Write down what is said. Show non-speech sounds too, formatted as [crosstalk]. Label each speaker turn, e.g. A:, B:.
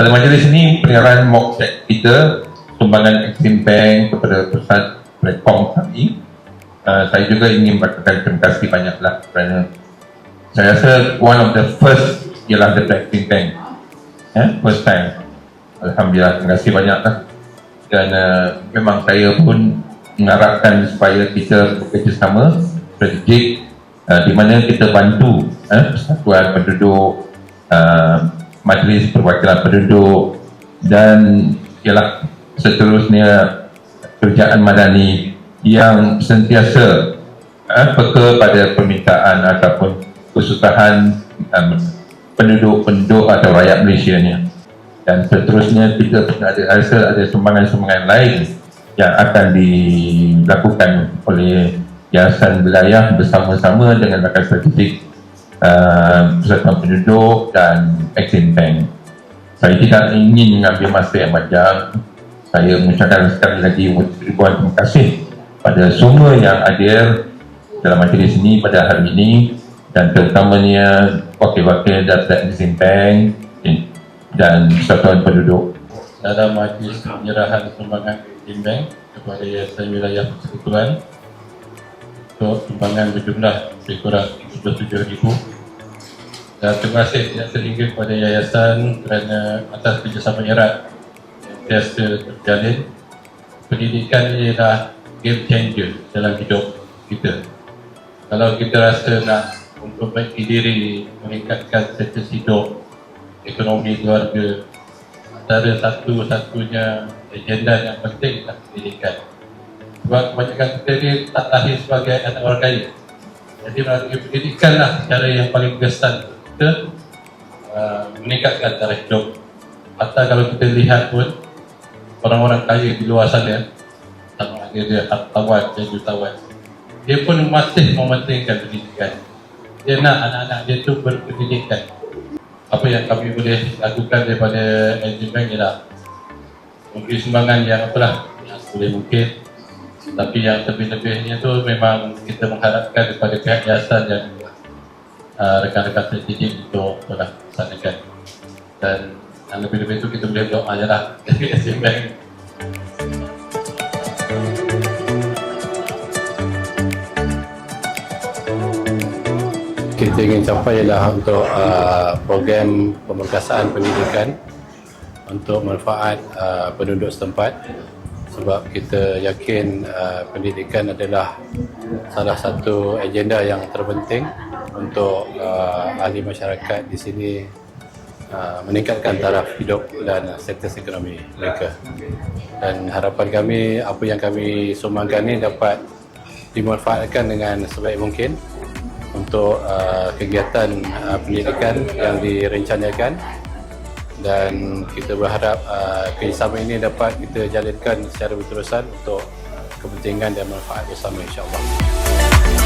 A: pada majlis ini penyerahan mock set kita sumbangan Exim Bank kepada pusat platform kami. Uh, saya juga ingin berkata terima kasih banyaklah kerana saya rasa one of the first ialah the Exim Bank. Eh, first time. Alhamdulillah terima kasih banyaklah. Dan uh, memang saya pun mengharapkan supaya kita bekerjasama strategik uh, di mana kita bantu eh, persatuan penduduk uh, majlis perwakilan penduduk dan ialah seterusnya kerjaan madani yang sentiasa eh, peka pada permintaan ataupun kesusahan um, penduduk-penduduk atau rakyat Malaysia ni. Dan seterusnya kita ada rasa ada sumbangan-sumbangan lain yang akan dilakukan oleh Yayasan Wilayah bersama-sama dengan rakan strategik Persatuan Penduduk dan Exim Bank. Saya tidak ingin mengambil masa yang panjang. Saya mengucapkan sekali lagi ribuan terima kasih pada semua yang hadir dalam majlis ini pada hari ini dan terutamanya wakil-wakil daripada Exim Bank dan Persatuan Penduduk.
B: dalam majlis penyerahan sumbangan Exim Bank kepada Yayasan Wilayah Persekutuan untuk sumbangan berjumlah lebih kurang 77,000 dan terima kasih yang terhingga kepada yayasan kerana atas kerjasama erat yang biasa terjalin pendidikan ialah game changer dalam hidup kita. Kalau kita rasa nak memperbaiki diri meningkatkan status hidup ekonomi keluarga antara satu-satunya agenda yang penting adalah pendidikan. Sebab kebanyakan kita ni tak lahir sebagai anak orang kaya. Jadi melalui pendidikan lah cara yang paling berkesan kita uh, meningkatkan tarikh hidup atau kalau kita lihat pun orang-orang kaya di luar sana sama ada dia hartawan dan jutawan dia pun masih mementingkan pendidikan. Dia nak anak-anak dia tu berpendidikan. Apa yang kami boleh lakukan daripada NG Bank ialah memberi sumbangan yang apalah yang boleh mungkin. Tapi yang lebih-lebihnya tu memang kita mengharapkan daripada pihak yayasan dan uh, rekan-rekan strategik untuk melaksanakan. Dan yang lebih-lebih itu kita boleh je lah. [laughs] Dari Bank
C: kita ingin capai ialah untuk uh, program pemerkasaan pendidikan untuk manfaat uh, penduduk setempat. Sebab kita yakin uh, pendidikan adalah salah satu agenda yang terpenting untuk uh, ahli masyarakat di sini uh, meningkatkan taraf hidup dan status ekonomi mereka dan harapan kami apa yang kami sumbangkan ini dapat dimanfaatkan dengan sebaik mungkin untuk uh, kegiatan uh, pendidikan yang direncanakan dan kita berharap uh, kerjasama ini dapat kita jalankan secara berterusan untuk kepentingan dan manfaat bersama insyaAllah.